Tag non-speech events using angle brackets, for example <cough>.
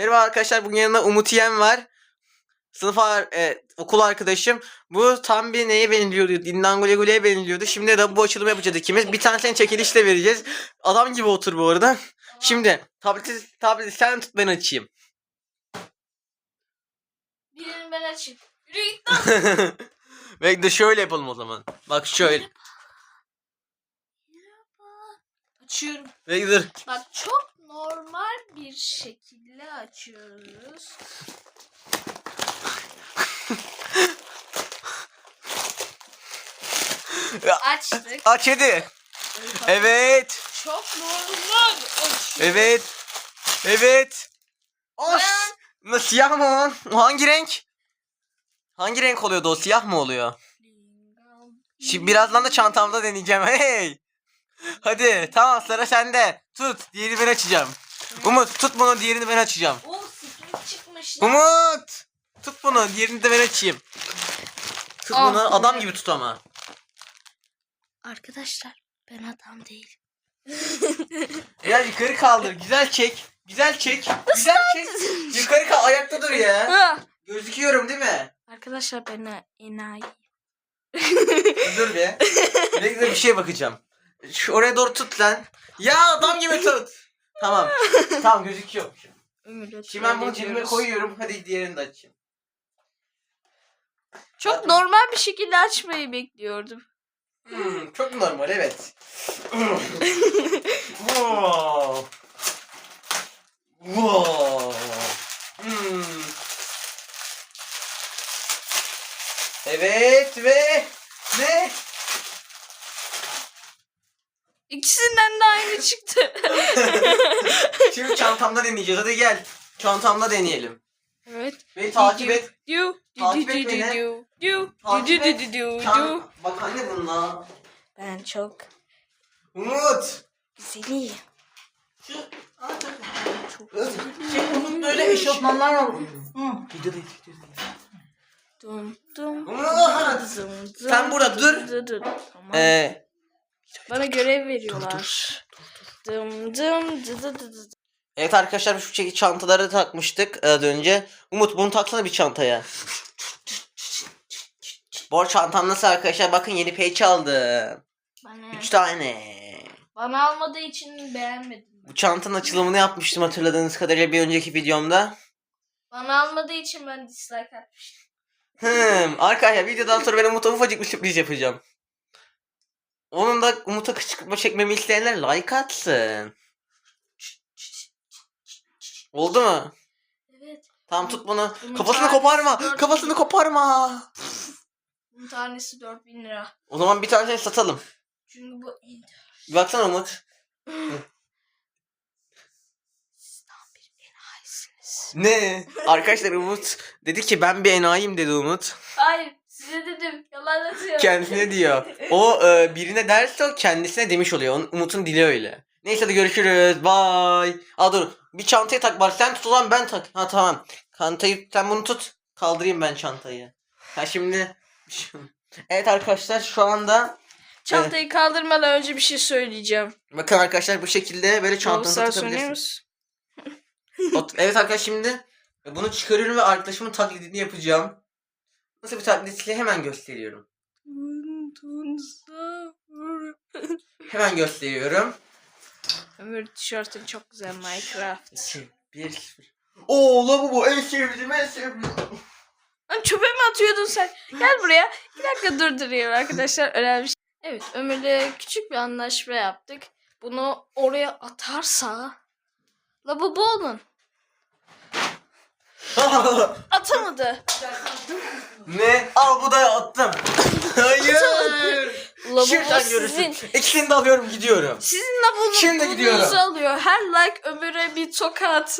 Merhaba arkadaşlar bugün yanında Umut Yem var. Sınıf ar- e, okul arkadaşım. Bu tam bir neye benziyordu? Dindan Gule Gule'ye benziyordu. Şimdi de bu açılımı yapacağız ikimiz. Bir tanesini çekilişle vereceğiz. Adam gibi otur bu arada. Şimdi tableti, tableti sen tut ben açayım. Birini ben açayım. Yürü git lan. <laughs> Bekle şöyle yapalım o zaman. Bak şöyle. Açıyorum. Bekle dur. Bak çok normal bir şekilde açıyoruz. Açtık. Aç hadi. Evet. Çok normal açıyoruz. Evet. Evet. Of. Ben- siyah mı? O hangi renk? Hangi renk oluyordu o? Siyah mı oluyor? Şimdi birazdan da çantamda deneyeceğim. Hey. Hadi tamam sıra sende. Tut. Diğerini ben açacağım. Umut tut bunu diğerini ben açacağım. Sıkıntı çıkmış lan. Umut. Tut bunu diğerini de ben açayım. Tut Ah. bunu adam gibi tut ama. Arkadaşlar ben adam değilim. <laughs> Biraz yukarı kaldır. Güzel çek. Güzel çek. Güzel çek. Yukarı kal. Ayakta dur ya. <laughs> Gözüküyorum değil mi? Arkadaşlar ben enayi. Dur be. <laughs> Bekle bir şeye bakacağım. Şu oraya doğru tut lan. Ya adam gibi tut. <laughs> Tamam. tamam gözüküyor. Şimdi ben bunu cebime koyuyorum. Hadi diğerini de açayım. Çok normal bir şekilde açmayı bekliyordum. Hmm, çok normal evet. <laughs> wow. Wow. Hmm. Evet ve ne? İkisinden de aynı çıktı. <laughs> Şimdi çantamda deneyeceğiz. Hadi gel. Çantamda deneyelim. evet. Beni takip et. Diu, diu, Takip diu, et diu, beni. diu, diu, Takip diu, diu, et. diu, diu. Çan... Bak anne bununla. Ben çok Umut. Çok Şey Umut böyle eşofmanlar var. Videoda. dum dum. Umut. dum, dum, Sen burada dur. dur, dur. Tamam. Ee, Bana görev veriyorlar. Dım dım dı dı dı dı. evet arkadaşlar şu şekilde çantaları takmıştık az önce. Umut bunu taksana bir çantaya. Bu arada çantam nasıl arkadaşlar? Bakın yeni page aldım. Bana, 3 tane. bana almadığı için beğenmedim. ben. Bu çantanın açılımını yapmıştım hatırladığınız kadarıyla bir önceki videomda. Bana almadığı için ben dislike atmıştım. Hmm, arkadaşlar videodan sonra ben Umut'a ufacık bir sürpriz yapacağım. Onun da Umut'a kışkırtma çekmemi isteyenler like atsın. Oldu mu? Evet. Tamam tut bunu. Bunun Kafasını tanesi koparma. dört Kafasını bin. koparma. Bunun tanesi 4000 lira. O zaman bir tanesini satalım. Çünkü bu. Bir baksana Umut. Bir enayisiniz. Ne? Arkadaşlar Umut dedi ki ben bir enayiyim dedi Umut. Hayır size dedim. Yalan atıyor. Kendisine diyor. <laughs> O e, birine derse o kendisine demiş oluyor. Onun- Umut'un dili öyle. Neyse hadi görüşürüz. Bye. Aa dur. Bir çantayı tak bari. Sen tut o zaman ben tak. Ha tamam. Çantayı sen bunu tut. Kaldırayım ben çantayı. Ha şimdi. <laughs> Evet arkadaşlar şu anda Çantayı kaldırmadan önce bir şey söyleyeceğim. bakın arkadaşlar bu şekilde böyle takabilirsiniz. musun? Ot- Evet arkadaşlar şimdi bunu çıkarıyorum ve arkadaşımın taklidini yapacağım. Nasıl bir taklitse hemen gösteriyorum. <laughs> Hemen gösteriyorum. Ömür tişörtün çok güzel Minecraft. 2, 1, 0. Oo lavabo en sevdiğim en sevdiğim. Lan çöpe mi atıyordun sen? Gel buraya. Bir dakika durdurayım arkadaşlar. Önemli şey. Evet Ömür'le küçük bir anlaşma yaptık. Bunu oraya atarsa lavabo olun. <laughs> Atamadı. ne? Al bu da attım. <laughs> Hayır. Lavabo Şuradan sizin. görürsün. İkisini de alıyorum gidiyorum. Sizin Şimdi gidiyorum. alıyor. Her like Ömür'e bir tokat.